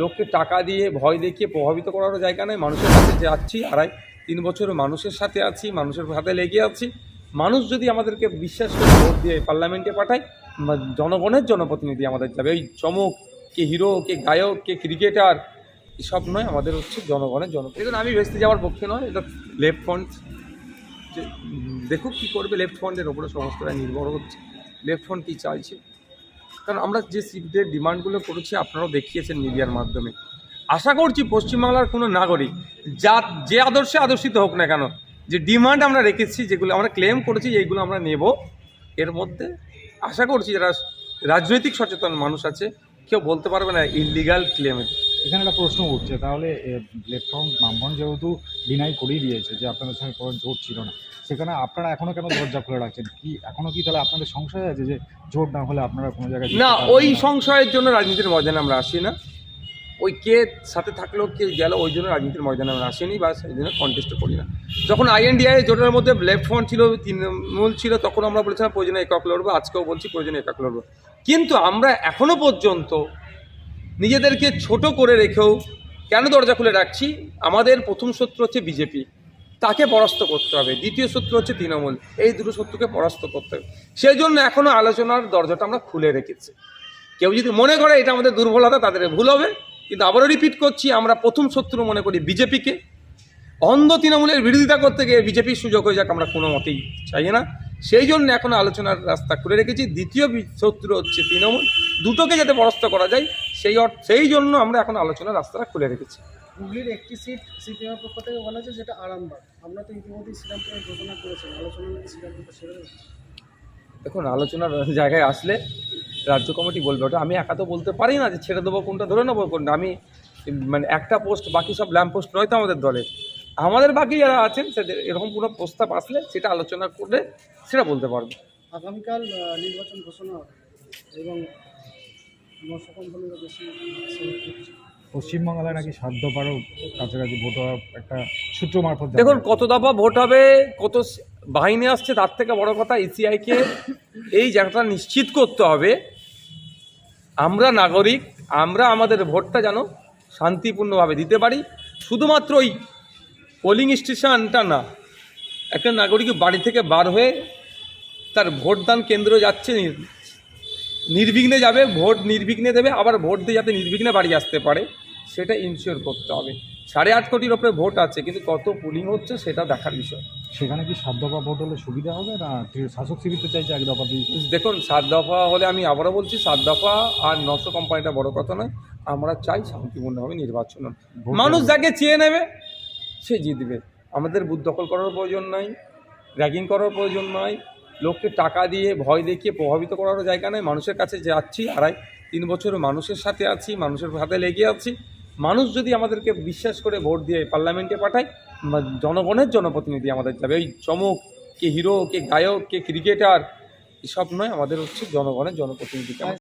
লোককে টাকা দিয়ে ভয় দেখিয়ে প্রভাবিত করারও জায়গা নেই। মানুষের কাছে যাচ্ছি আড়াই, তিন বছর মানুষের সাথে আছি, মানুষের হাতে লেগে আছি। মানুষ যদি আমাদেরকে বিশ্বাস করে ভোট দিয়ে পার্লামেন্টে পাঠায় জনগণের জনপ্রতিনিধি আমাদের যাবে। ওই চমক, কে হিরো, কে গায়ক, কে ক্রিকেটার, এসব নয়, আমাদের হচ্ছে জনগণের জন দেখুন, আমি ভেস্তে যাওয়ার পক্ষে নয়, এটা লেফট ফ্রন্ট দেখুক কী করবে। লেফট ফ্রন্টের ওপরে সমস্তটা নির্ভর হচ্ছে। লেফট ফ্রন্ট কী চাইছে? কারণ আমরা যে সিটদের ডিমান্ডগুলো করেছি, আপনারাও দেখিয়েছেন মিডিয়ার মাধ্যমে। আশা করছি পশ্চিমবাংলার কোনো নাগরিক, যা, যে আদর্শে আদর্শিত হোক না কেন, যে ডিমান্ড আমরা রেখেছি, যেগুলো আমরা ক্লেম করেছি, এইগুলো আমরা নেব। এর মধ্যে আশা করছি যারা রাজনৈতিক সচেতন মানুষ আছে, কেউ বলতে পারবে না ইলিগাল ক্লেমে এখানে একটা প্রশ্ন উঠছে তাহলে লেফটফ্রন্ট বামফ্রন্ট যেহেতু ডিনাই করেই দিয়েছে যে আপনাদের সঙ্গে কোনো জোট ছিল না সেখানে আপনারা এখনও কেন দরজা খুলে রাখছেন? কি এখনও কি তাহলে আপনাদের সংশয় আছে যে জোট না হলে আপনারা কোনো জায়গায় না ওই সংশয়ের জন্য রাজনীতির ময়দানে আমরা আসি না। ওই কে সাথে থাকল কে গেল ওই জন্য রাজনীতির ময়দানে আমরা আসিনি বা সেই জন্য কন্টেস্ট করি না। যখন আইএনডিআই জোটের মধ্যে লেফট ফ্রন্ট ছিল তৃণমূল ছিল তখন আমরা বলেছিলাম প্রয়োজনে একক লড়বো আজকেও বলছি প্রয়োজনে একক লড়বো। কিন্তু আমরা এখনও পর্যন্ত নিজেদেরকে ছোট করে রেখেও কেন দরজা খুলে রাখছি আমাদের প্রথম শত্রু হচ্ছে বিজেপি। তাকে পরাস্ত করতে হবে। দ্বিতীয় শত্রু হচ্ছে তৃণমূল। এই দুটো শত্রুকে পরাস্ত করতে হবে। সেই জন্য এখনও আলোচনার দরজাটা আমরা খুলে রেখেছি। কেউ যদি মনে করে এটা আমাদের দুর্বলতা, তাদের ভুল হবে। কিন্তু আবারও রিপিট করছি, আমরা প্রথম শত্রু মনে করি বিজেপিকে। অন্ধ তৃণমূলের বিরোধিতা করতে গিয়ে বিজেপির সুযোগ হয়ে যাক, আমরা কোনো মতেই চাই না। সেই জন্য এখন আলোচনার রাস্তা খুলে রেখেছি। দ্বিতীয় শত্রু হচ্ছে তৃণমূল। দুটোকে যাতে পরাস্ত করা যায় সেই সেই জন্য আমরা এখন আলোচনার রাস্তাটা খুলে রেখেছি। হুগলির একটি সিট সিপিএমের পক্ষ থেকে বলা হয়েছে যেটা আরামবাগ। আমরা তো ইতিমধ্যেই শ্রীরামপুরের ঘোষণা করেছেন। আলোচনা শ্রীরামপুরটা সেরে দেখুন আলোচনার জায়গায় আসলে রাজ্য কমিটি বলবে ওটা আমি একা তো বলতে পারি না যে ছেড়ে দেবো কোনটা ধরে নেব কোনটা। আমি মানে একটা পোস্ট বাকি সব ল্যাম্প পোস্ট নয় তো আমাদের দলে। আমাদের বাকি যারা আছেন সেদের এরকম কোনো প্রস্তাব আসলে সেটা আলোচনা করলে সেটা বলতে পারব। আগামীকাল নির্বাচন ঘোষণা এবং নশো কোম্পানিরও বেশি সিট হচ্ছে। পশ্চিমবাংলায় নাকি সাত দফারও কাছাকাছি ভোট হওয়ার একটা সূত্র মারফত দেখুন কত দফা ভোট হবে কত বাহিনী আসছে তার থেকে বড় কথা ইসিআইকে এই জায়গাটা নিশ্চিত করতে হবে। আমরা নাগরিক আমরা আমাদের ভোটটা যেন শান্তিপূর্ণভাবে দিতে পারি। শুধুমাত্র ওই পোলিং স্টেশনটা না একটা নাগরিক বাড়ি থেকে বার হয়ে তার ভোটদান কেন্দ্র যাচ্ছে নির্বিঘ্নে যাবে ভোট নির্বিঘ্নে দেবে আবার ভোট দিয়ে যাতে নির্বিঘ্নে বাড়ি আসতে পারে সেটা ইনশিওর করতে হবে। সাড়ে আট কোটির ওপরে ভোট আছে কিন্তু কত পুলিং হচ্ছে সেটা দেখার বিষয়। সেখানে কি সাত দফা ভোট হলে সুবিধা হবে না? শাসক শিবির তো চাইছে এক দফাতেই দেখুন সাত দফা হলে আমি আবারও বলছি সাত দফা আর নশো কোম্পানিটা বড় কথা নয় আমরা চাই শান্তিপূর্ণভাবে নির্বাচন মানুষ যাকে চেয়ে নেবে সে জিতবে। আমাদের বুথ দখল করার প্রয়োজন নাই র্যাগিং করার প্রয়োজন নয় লোককে টাকা দিয়ে ভয় দেখিয়ে প্রভাবিত করারও জায়গা নেই মানুষের কাছে যাচ্ছি, আড়াই, তিন বছর মানুষের সাথে আছি, মানুষের হাতে লেগে আছি। মানুষ যদি আমাদেরকে বিশ্বাস করে ভোট দিয়ে পার্লামেন্টে পাঠায় জনগণের জনপ্রতিনিধি আমাদের যাবে। ওই চমক, কে হিরো, কে গায়ক, কে ক্রিকেটার, এসব নয়। আমাদের হচ্ছে জনগণের জনপ্রতিনিধি।